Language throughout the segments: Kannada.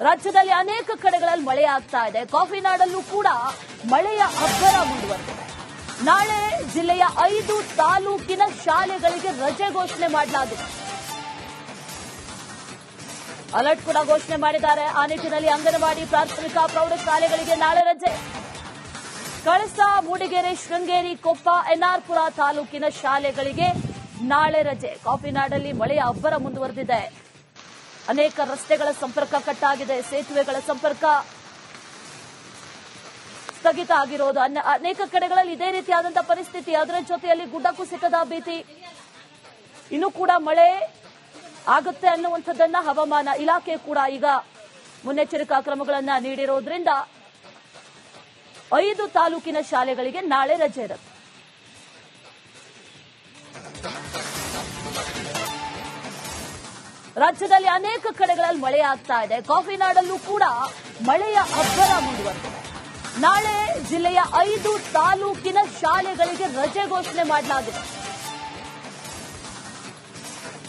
ರಾಜ್ಯದಲ್ಲಿ ಅನೇಕ ಕಡೆಗಳಲ್ಲಿ ಮಳೆ ಆಗ್ತಾ ಇದೆ. ಕಾಫಿನಾಡಲ್ಲೂ ಕೂಡ ಮಳೆಯ ಅಬ್ಬರ ಮುಂದುವರೆದಿದೆ. ನಾಳೆ ಜಿಲ್ಲೆಯ ಐದು ತಾಲೂಕಿನ ಶಾಲೆಗಳಿಗೆ ರಜೆ ಘೋಷಣೆ ಮಾಡಲಾಗಿದೆ. ಅಲರ್ಟ್ ಕೂಡ ಘೋಷಣೆ ಮಾಡಿದ್ದಾರೆ. ಆ ನಿಟ್ಟಿನಲ್ಲಿ ಅಂಗನವಾಡಿ ಪ್ರಾಥಮಿಕ ಪ್ರೌಢಶಾಲೆಗಳಿಗೆ ನಾಳೆ ರಜೆ. ಕಳಸ, ಮೂಡಿಗೆರೆ, ಶೃಂಗೇರಿ, ಕೊಪ್ಪ, ಎನ್ಆರ್ಪುರ ತಾಲೂಕಿನ ಶಾಲೆಗಳಿಗೆ ನಾಳೆ ರಜೆ. ಕಾಫಿನಾಡಲ್ಲಿ ಮಳೆಯ ಅಬ್ಬರ ಮುಂದುವರೆದಿದೆ. ಅನೇಕ ರಸ್ತೆಗಳ ಸಂಪರ್ಕ ಕಟ್ಟಾಗಿದೆ, ಸೇತುವೆಗಳ ಸಂಪರ್ಕ ಸ್ಥಗಿತ ಆಗಿರೋದು. ಅನೇಕ ಕಡೆಗಳಲ್ಲಿ ಇದೇ ರೀತಿಯಾದಂತಹ ಪರಿಸ್ಥಿತಿ. ಅದರ ಜೊತೆಯಲ್ಲಿ ಗುಡ್ಡ ಕುಸಿತದ ಭೀತಿ. ಇನ್ನೂ ಕೂಡ ಮಳೆ ಆಗುತ್ತೆ ಅನ್ನುವಂಥದ್ದನ್ನ ಹವಾಮಾನ ಇಲಾಖೆ ಕೂಡ ಈಗ ಮುನ್ನೆಚ್ಚರಿಕಾ ಕ್ರಮಗಳನ್ನ ನೀಡಿರೋದ್ರಿಂದ ಐದು ತಾಲೂಕಿನ ಶಾಲೆಗಳಿಗೆ ನಾಳೆ ರಜೆ ಇರುತ್ತೆ. ರಾಜ್ಯದಲ್ಲಿ ಅನೇಕ ಕಡೆಗಳಲ್ಲಿ ಮಳೆ ಆಗ್ತಾ ಇದೆ. ಕಾಫಿನಾಡಲ್ಲೂ ಕೂಡ ಮಳೆಯ ಅಬ್ಬರ ಮುಂದುವರೆದಿದೆ ನಾಳೆ ಜಿಲ್ಲೆಯ ಐದು ತಾಲೂಕಿನ ಶಾಲೆಗಳಿಗೆ ರಜೆ ಘೋಷಣೆ ಮಾಡಲಾಗಿದೆ.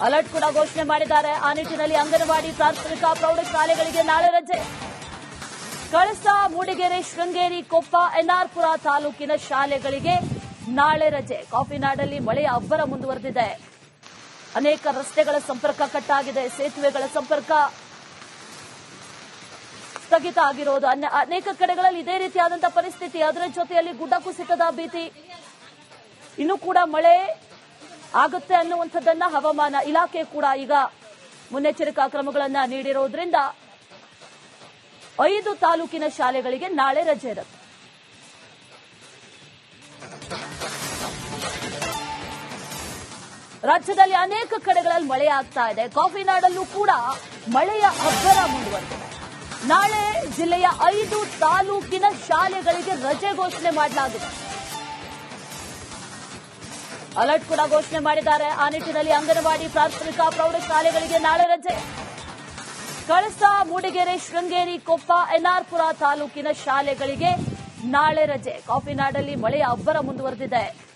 ಅಲರ್ಟ್ ಕೂಡ ಘೋಷಣೆ ಮಾಡಿದ್ದಾರೆ. ಆ ನಿಟ್ಟಿನಲ್ಲಿ ಅಂಗನವಾಡಿ, ಪ್ರಾಥಮಿಕ, ಪ್ರೌಢಶಾಲೆಗಳಿಗೆ ನಾಳೆ ರಜೆ. ಕಳಸ, ಮೂಡಿಗೆರೆ, ಶೃಂಗೇರಿ, ಕೊಪ್ಪ, ಎನ್ಆರ್ಪುರ ತಾಲೂಕಿನ ಶಾಲೆಗಳಿಗೆ ನಾಳೆ ರಜೆ. ಕಾಫಿನಾಡಲ್ಲಿ ಮಳೆಯ ಅಬ್ಬರ ಮುಂದುವರೆದಿದೆ. ಅನೇಕ ರಸ್ತೆಗಳ ಸಂಪರ್ಕ ಕಟ್ಟಾಗಿದೆ, ಸೇತುವೆಗಳ ಸಂಪರ್ಕ ಸ್ಥಗಿತ ಆಗಿರೋದು. ಅನೇಕ ಕಡೆಗಳಲ್ಲಿ ಇದೇ ರೀತಿಯಾದಂತಹ ಪರಿಸ್ಥಿತಿ. ಅದರ ಜೊತೆಯಲ್ಲಿ ಗುಡ್ಡ ಕುಸಿತದ ಭೀತಿ. ಇನ್ನು ಕೂಡ ಮಳೆ ಆಗುತ್ತೆ ಅನ್ನುವಂಥದ್ದನ್ನ ಹವಾಮಾನ ಇಲಾಖೆ ಕೂಡ ಈಗ ಮುನ್ನೆಚ್ಚರಿಕಾ ಕ್ರಮಗಳನ್ನ ನೀಡಿರೋದ್ರಿಂದ ಐದು ತಾಲೂಕಿನ ಶಾಲೆಗಳಿಗೆ ನಾಳೆ ರಜೆ ಇರುತ್ತೆ. ರಾಜ್ಯದಲ್ಲಿ ಅನೇಕ ಕಡೆಗಳಲ್ಲಿ ಮಳೆ ಆಗ್ತಾ ಇದೆ. ಕಾಫಿನಾಡಲ್ಲೂ ಕೂಡ ಮಳೆಯ ಅಬ್ಬರ ಮುಂದುವರೆದಿದೆ. ನಾಳೆ ಜಿಲ್ಲೆಯ ಐದು ತಾಲೂಕಿನ ಶಾಲೆಗಳಿಗೆ ರಜೆ ಘೋಷಣೆ ಮಾಡಲಾಗಿದೆ. ಅಲರ್ಟ್ ಕೂಡ ಘೋಷಣೆ ಮಾಡಿದ್ದಾರೆ. ಆ ನಿಟ್ಟಿನಲ್ಲಿ ಅಂಗನವಾಡಿ, ಪ್ರಾಥಮಿಕ, ಪ್ರೌಢಶಾಲೆಗಳಿಗೆ ನಾಳೆ ರಜೆ. ಕಳಸ, ಮೂಡಿಗೆರೆ, ಶೃಂಗೇರಿ, ಕೊಪ್ಪ, ಎನ್ಆರ್ಪುರ ತಾಲೂಕಿನ ಶಾಲೆಗಳಿಗೆ ನಾಳೆ ರಜೆ. ಕಾಫಿನಾಡಲ್ಲಿ ಮಳೆಯ ಅಬ್ಬರ ಮುಂದುವರೆದಿದೆ.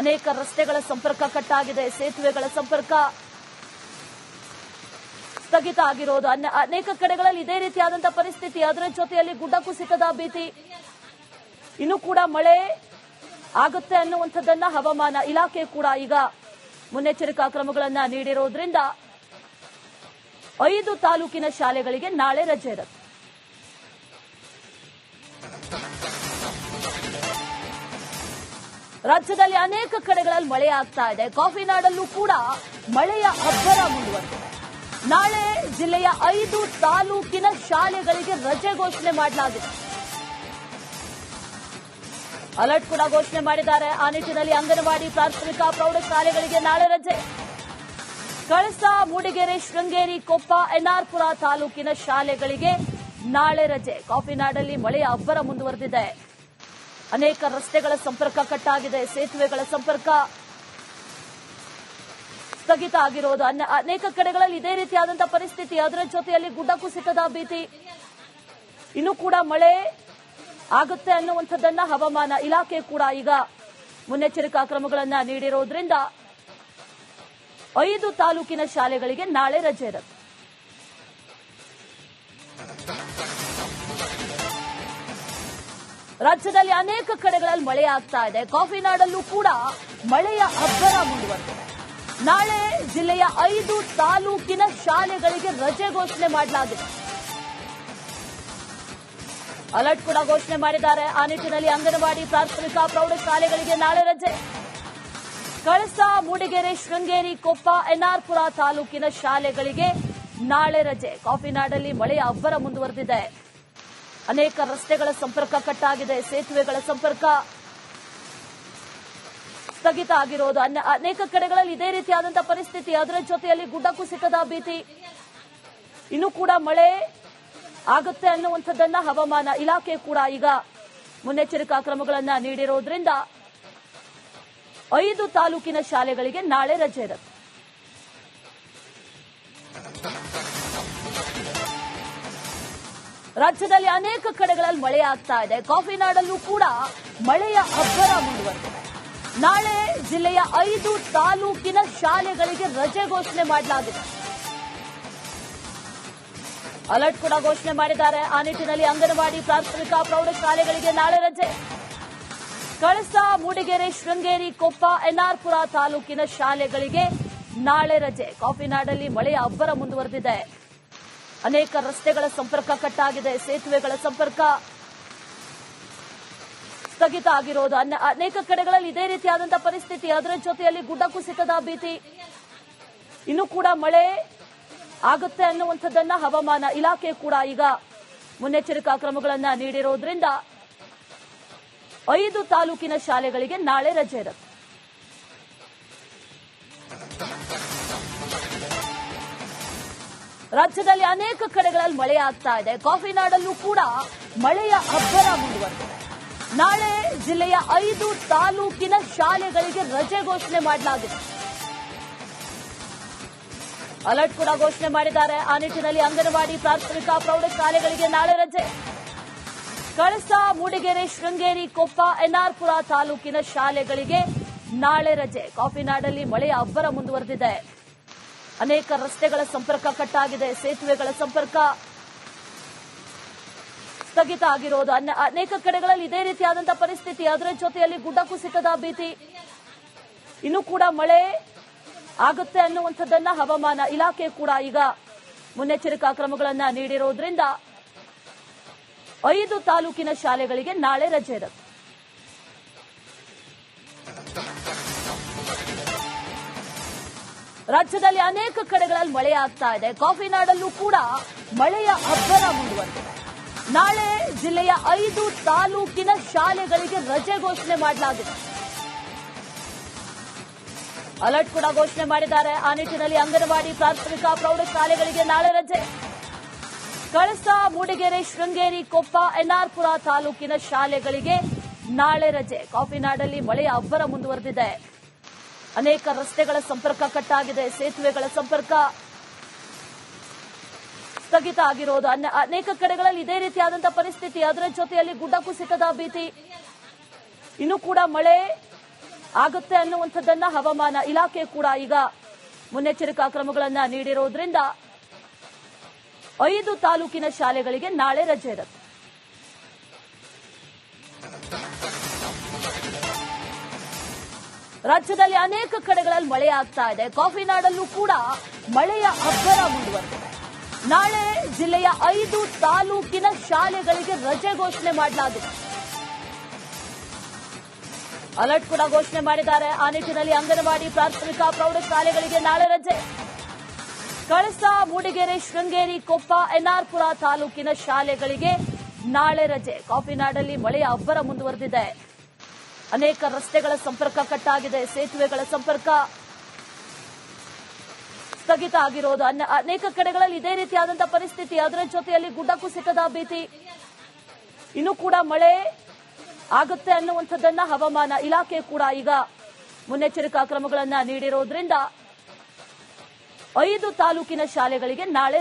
ಅನೇಕ ರಸ್ತೆಗಳ ಸಂಪರ್ಕ ಕಟ್ಟಾಗಿದೆ, ಸೇತುವೆಗಳ ಸಂಪರ್ಕ ಸ್ಥಗಿತ ಆಗಿರೋದು. ಅನೇಕ ಕಡೆಗಳಲ್ಲಿ ಇದೇ ರೀತಿಯಾದಂತಹ ಪರಿಸ್ಥಿತಿ. ಅದರ ಜೊತೆಯಲ್ಲಿ ಗುಡ್ಡ ಕುಸಿತದ ಭೀತಿ. ಇನ್ನೂ ಕೂಡ ಮಳೆ ಆಗುತ್ತೆ ಅನ್ನುವಂಥದ್ದನ್ನ ಹವಾಮಾನ ಇಲಾಖೆ ಕೂಡ ಈಗ ಮುನ್ನೆಚ್ಚರಿಕಾ ಕ್ರಮಗಳನ್ನು ನೀಡಿರೋದ್ರಿಂದ ಐದು ತಾಲೂಕಿನ ಶಾಲೆಗಳಿಗೆ ನಾಳೆ ರಜೆ ಇರುತ್ತೆ. ರಾಜ್ಯದಲ್ಲಿ ಅನೇಕ ಕಡೆಗಳಲ್ಲಿ ಮಳೆ ಆಗ್ತಾ ಇದೆ. ಕಾಫಿನಾಡಲ್ಲೂ ಕೂಡ ಮಳೆಯ ಅಬ್ಬರ ಮುಂದುವರೆದಿದೆ. ನಾಳೆ ಜಿಲ್ಲೆಯ ಐದು ತಾಲೂಕಿನ ಶಾಲೆಗಳಿಗೆ ರಜೆ ಘೋಷಣೆ ಮಾಡಲಾಗಿದೆ. ಅಲರ್ಟ್ ಕೂಡ ಘೋಷಣೆ ಮಾಡಿದ್ದಾರೆ. ಆ ನಿಟ್ಟಿನಲ್ಲಿ ಅಂಗನವಾಡಿ ಪ್ರಾಥಮಿಕ ಪ್ರೌಢಶಾಲೆಗಳಿಗೆ ನಾಳೆ ರಜೆ. ಕಳಸ, ಮೂಡಿಗೆರೆ, ಶೃಂಗೇರಿ, ಕೊಪ್ಪ, ಎನ್ಆರ್ಪುರ ತಾಲೂಕಿನ ಶಾಲೆಗಳಿಗೆ ನಾಳೆ ರಜೆ. ಕಾಫಿನಾಡಲ್ಲಿ ಮಳೆಯ ಅಬ್ಬರ ಮುಂದುವರೆದಿದೆ. ಅನೇಕ ರಸ್ತೆಗಳ ಸಂಪರ್ಕ ಕಟ್ಟಾಗಿದೆ, ಸೇತುವೆಗಳ ಸಂಪರ್ಕ ಸ್ಥಗಿತ ಆಗಿರೋದು. ಅನೇಕ ಕಡೆಗಳಲ್ಲಿ ಇದೇ ರೀತಿಯಾದಂತಹ ಪರಿಸ್ಥಿತಿ. ಅದರ ಜೊತೆಯಲ್ಲಿ ಗುಡ್ಡ ಕುಸಿತದ ಭೀತಿ. ಇನ್ನು ಕೂಡ ಮಳೆ ಆಗುತ್ತೆ ಅನ್ನುವಂಥದ್ದನ್ನ ಹವಾಮಾನ ಇಲಾಖೆ ಕೂಡ ಈಗ ಮುನ್ನೆಚ್ಚರಿಕಾ ಕ್ರಮಗಳನ್ನ ನೀಡಿರೋದ್ರಿಂದ ಐದು ತಾಲೂಕಿನ ಶಾಲೆಗಳಿಗೆ ನಾಳೆ ರಜೆ ಇರುತ್ತೆ. ರಾಜ್ಯದಲ್ಲಿ ಅನೇಕ ಕಡೆಗಳಲ್ಲಿ ಮಳೆ ಆಗ್ತಾ ಇದೆ. ಕಾಫಿನಾಡಲ್ಲೂ ಕೂಡ ಮಳೆಯ ಅಬ್ಬರ ಮುಂದುವರೆದಿದೆ. ನಾಳೆ ಜಿಲ್ಲೆಯ ಐದು ತಾಲೂಕಿನ ಶಾಲೆಗಳಿಗೆ ರಜೆ ಘೋಷಣೆ ಮಾಡಲಾಗಿದೆ. ಅಲರ್ಟ್ ಕೂಡ ಘೋಷಣೆ ಮಾಡಿದ್ದಾರೆ. ಆ ನಿಟ್ಟಿನಲ್ಲಿ ಅಂಗನವಾಡಿ, ಪ್ರಾಥಮಿಕ, ಪ್ರೌಢಶಾಲೆಗಳಿಗೆ ನಾಳೆ ರಜೆ. ಕಳಸ, ಮೂಡಿಗೆರೆ, ಶೃಂಗೇರಿ, ಕೊಪ್ಪ, ಎನ್ಆರ್ಪುರ ತಾಲೂಕಿನ ಶಾಲೆಗಳಿಗೆ ನಾಳೆ ರಜೆ. ಕಾಫಿನಾಡಲ್ಲಿ ಮಳೆಯ ಅಬ್ಬರ ಮುಂದುವರೆದಿದೆ. ಅನೇಕ ರಸ್ತೆಗಳ ಸಂಪರ್ಕ ಕಟ್ಟಾಗಿದೆ, ಸೇತುವೆಗಳ ಸಂಪರ್ಕ ಸ್ಥಗಿತ ಆಗಿರೋದು. ಅನೇಕ ಕಡೆಗಳಲ್ಲಿ ಇದೇ ರೀತಿಯಾದಂತಹ ಪರಿಸ್ಥಿತಿ. ಅದರ ಜೊತೆಯಲ್ಲಿ ಗುಡ್ಡ ಕುಸಿತದ ಭೀತಿ. ಇನ್ನೂ ಕೂಡ ಮಳೆ ಆಗುತ್ತೆ ಅನ್ನುವಂಥದ್ದನ್ನ ಹವಾಮಾನ ಇಲಾಖೆ ಕೂಡ ಈಗ ಮುನ್ನೆಚ್ಚರಿಕಾ ಕ್ರಮಗಳನ್ನು ನೀಡಿರೋದ್ರಿಂದ ಐದು ತಾಲೂಕಿನ ಶಾಲೆಗಳಿಗೆ ನಾಳೆ ರಜೆ ಇರುತ್ತೆ. ರಾಜ್ಯದಲ್ಲಿ ಅನೇಕ ಕಡೆಗಳಲ್ಲಿ ಮಳೆ ಆಗ್ತಾ ಇದೆ. ಕಾಫಿನಾಡಲ್ಲೂ ಕೂಡ ಮಳೆಯ ಅಬ್ಬರ ಮುಂದುವರೆದಿದೆ. ನಾಳೆ ಜಿಲ್ಲೆಯ ಐದು ತಾಲೂಕಿನ ಶಾಲೆಗಳಿಗೆ ರಜೆ ಘೋಷಣೆ ಮಾಡಲಾಗಿದೆ. ಅಲರ್ಟ್ ಕೂಡ ಘೋಷಣೆ ಮಾಡಿದ್ದಾರೆ. ಆ ನಿಟ್ಟಿನಲ್ಲಿ ಅಂಗನವಾಡಿ ಪ್ರಾಥಮಿಕ ಪ್ರೌಢಶಾಲೆಗಳಿಗೆ ನಾಳೆ ರಜೆ. ಕಳಸ, ಮೂಡಿಗೆರೆ, ಶೃಂಗೇರಿ, ಕೊಪ್ಪ, ಎನ್ಆರ್ಪುರ ತಾಲೂಕಿನ ಶಾಲೆಗಳಿಗೆ ನಾಳೆ ರಜೆ. ಕಾಫಿನಾಡಲ್ಲಿ ಮಳೆಯ ಅಬ್ಬರ ಮುಂದುವರೆದಿದೆ. ಅನೇಕ ರಸ್ತೆಗಳ ಸಂಪರ್ಕ ಕಟ್ಟಾಗಿದೆ, ಸೇತುವೆಗಳ ಸಂಪರ್ಕ ಸ್ಥಗಿತ ಆಗಿರೋದು. ಅನೇಕ ಕಡೆಗಳಲ್ಲಿ ಇದೇ ರೀತಿಯಾದಂತಹ ಪರಿಸ್ಥಿತಿ. ಅದರ ಜೊತೆಯಲ್ಲಿ ಗುಡ್ಡ ಕುಸಿತದ ಭೀತಿ. ಇನ್ನು ಕೂಡ ಮಳೆ ಆಗುತ್ತೆ ಅನ್ನುವಂಥದ್ದನ್ನ ಹವಾಮಾನ ಇಲಾಖೆ ಕೂಡ ಈಗ ಮುನ್ನೆಚ್ಚರಿಕಾ ಕ್ರಮಗಳನ್ನ ನೀಡಿರೋದ್ರಿಂದ ಐದು ತಾಲೂಕಿನ ಶಾಲೆಗಳಿಗೆ ನಾಳೆ ರಜೆ ಇರುತ್ತೆ. ರಾಜ್ಯದಲ್ಲಿ ಅನೇಕ ಕಡೆಗಳಲ್ಲಿ ಮಳೆ ಆಗ್ತಾ ಇದೆ. ಕಾಫಿನಾಡಲ್ಲೂ ಕೂಡ ಮಳೆಯ ಅಬ್ಬರ ಮುಂದುವರೆದಿದೆ. ನಾಳೆ ಜಿಲ್ಲೆಯ ಐದು ತಾಲೂಕಿನ ಶಾಲೆಗಳಿಗೆ ರಜೆ ಘೋಷಣೆ ಮಾಡಲಾಗಿದೆ. ಅಲರ್ಟ್ ಕೂಡ ಘೋಷಣೆ ಮಾಡಿದ್ದಾರೆ. ಆ ನಿಟ್ಟಿನಲ್ಲಿ ಅಂಗನವಾಡಿ ಪ್ರಾಥಮಿಕ ಪ್ರೌಢಶಾಲೆಗಳಿಗೆ ನಾಳೆ ರಜೆ. ಕಳಸ, ಮೂಡಿಗೆರೆ, ಶೃಂಗೇರಿ, ಕೊಪ್ಪ, ಎನ್ಆರ್ಪುರ ತಾಲೂಕಿನ ಶಾಲೆಗಳಿಗೆ ನಾಳೆ ರಜೆ. ಕಾಫಿನಾಡಲ್ಲಿ ಮಳೆಯ ಅಬ್ಬರ ಮುಂದುವರೆದಿದೆ. ಅನೇಕ ರಸ್ತೆಗಳ ಸಂಪರ್ಕ ಕಟ್ಟಾಗಿದೆ, ಸೇತುವೆಗಳ ಸಂಪರ್ಕ ಸ್ಥಗಿತ ಆಗಿರೋದು. ಅನೇಕ ಕಡೆಗಳಲ್ಲಿ ಇದೇ ರೀತಿಯಾದಂತಹ ಪರಿಸ್ಥಿತಿ. ಅದರ ಜೊತೆಯಲ್ಲಿ ಗುಡ್ಡ ಕುಸಿತದ ಭೀತಿ. ಇನ್ನು ಕೂಡ ಮಳೆ ಆಗುತ್ತೆ ಅನ್ನುವಂಥದ್ದನ್ನ ಹವಾಮಾನ ಇಲಾಖೆ ಕೂಡ ಈಗ ಮುನ್ನೆಚ್ಚರಿಕಾ ಕ್ರಮಗಳನ್ನ ನೀಡಿರೋದ್ರಿಂದ ಐದು ತಾಲೂಕಿನ ಶಾಲೆಗಳಿಗೆ ನಾಳೆ ರಜೆ ಇರುತ್ತೆ. ರಾಜ್ಯದಲ್ಲಿ ಅನೇಕ ಕಡೆಗಳಲ್ಲಿ ಮಳೆ ಆಗ್ತಾ ಇದೆ. ಕಾಫಿನಾಡಲ್ಲೂ ಕೂಡ ಮಳೆಯ ಅಬ್ಬರ ಮುಂದುವರೆದಿದೆ. ನಾಳೆ ಜಿಲ್ಲೆಯ ಐದು ತಾಲೂಕಿನ ಶಾಲೆಗಳಿಗೆ ರಜೆ ಘೋಷಣೆ ಮಾಡಲಾಗಿದೆ. ಅಲರ್ಟ್ ಕೂಡ ಘೋಷಣೆ ಮಾಡಿದ್ದಾರೆ. ಆ ನಿಟ್ಟಿನಲ್ಲಿ ಅಂಗನವಾಡಿ, ಪ್ರಾಥಮಿಕ, ಪ್ರೌಢಶಾಲೆಗಳಿಗೆ ನಾಳೆ ರಜೆ. ಕಳಸ, ಮೂಡಿಗೆರೆ, ಶೃಂಗೇರಿ, ಕೊಪ್ಪ, ಎನ್ಆರ್ಪುರ ತಾಲೂಕಿನ ಶಾಲೆಗಳಿಗೆ ನಾಳೆ ರಜೆ. ಕಾಫಿನಾಡಲ್ಲಿ ಮಳೆಯ ಅಬ್ಬರ ಮುಂದುವರೆದಿದೆ. ಅನೇಕ ರಸ್ತೆಗಳ ಸಂಪರ್ಕ ಕಟ್ಟಾಗಿದೆ, ಸೇತುವೆಗಳ ಸಂಪರ್ಕ ಸ್ಥಗಿತ ಆಗಿರೋದು. ಅನೇಕ ಕಡೆಗಳಲ್ಲಿ ಇದೇ ರೀತಿಯಾದಂತಹ ಪರಿಸ್ಥಿತಿ. ಅದರ ಜೊತೆಯಲ್ಲಿ ಗುಡ್ಡ ಕುಸಿತದ ಭೀತಿ. ಇನ್ನು ಕೂಡ ಮಳೆ ಆಗುತ್ತೆ ಅನ್ನುವಂಥದ್ದನ್ನ ಹವಾಮಾನ ಇಲಾಖೆ ಕೂಡ ಈಗ ಮುನ್ನೆಚ್ಚರಿಕಾ ಕ್ರಮಗಳನ್ನು ನೀಡಿರೋದ್ರಿಂದ ಐದು ತಾಲೂಕಿನ ಶಾಲೆಗಳಿಗೆ ನಾಳೆ ರಜೆ ಇರುತ್ತೆ. ರಾಜ್ಯದಲ್ಲಿ ಅನೇಕ ಕಡೆಗಳಲ್ಲಿ ಮಳೆ ಆಗ್ತಾ ಇದೆ. ಕಾಫಿನಾಡಲ್ಲೂ ಕೂಡ ಮಳೆಯ ಅಬ್ಬರ ಮುಂದುವರೆದಿದೆ. ನಾಳೆ ಜಿಲ್ಲೆಯ ಐದು ತಾಲೂಕಿನ ಶಾಲೆಗಳಿಗೆ ರಜೆ ಘೋಷಣೆ ಮಾಡಲಾಗಿದೆ. ಅಲರ್ಟ್ ಕೂಡ ಘೋಷಣೆ ಮಾಡಿದ್ದಾರೆ. ಆ ನಿಟ್ಟಿನಲ್ಲಿ ಅಂಗನವಾಡಿ, ಪ್ರಾಥಮಿಕ, ಪ್ರೌಢಶಾಲೆಗಳಿಗೆ ನಾಳೆ ರಜೆ. ಕಳಸಾ, ಮೂಡಿಗೆರೆ, ಶೃಂಗೇರಿ, ಕೊಪ್ಪ, ಎನ್ಆರ್ಪುರ ತಾಲೂಕಿನ ಶಾಲೆಗಳಿಗೆ ನಾಳೆ ರಜೆ. ಕಾಫಿನಾಡಲ್ಲಿ ಮಳೆಯ ಅಬ್ಬರ ಮುಂದುವರೆದಿದೆ. ಅನೇಕ ರಸ್ತೆಗಳ ಸಂಪರ್ಕ ಕಟ್ಟಾಗಿದೆ, ಸೇತುವೆಗಳ ಸಂಪರ್ಕ ಸ್ಥಗಿತ ಆಗಿರೋದು. ಅನೇಕ ಕಡೆಗಳಲ್ಲಿ ಇದೇ ರೀತಿಯಾದಂತಹ ಪರಿಸ್ಥಿತಿ. ಅದರ ಜೊತೆಯಲ್ಲಿ ಗುಡ್ಡ ಕುಸಿತದ ಭೀತಿ. ಇನ್ನು ಕೂಡ ಮಳೆ ಆಗುತ್ತೆ ಅನ್ನುವಂಥದ್ದನ್ನ ಹವಾಮಾನ ಇಲಾಖೆ ಕೂಡ ಈಗ ಮುನ್ನೆಚ್ಚರಿಕಾ ಕ್ರಮಗಳನ್ನ ನೀಡಿರೋದ್ರಿಂದ ಐದು ತಾಲೂಕಿನ ಶಾಲೆಗಳಿಗೆ ನಾಳೆ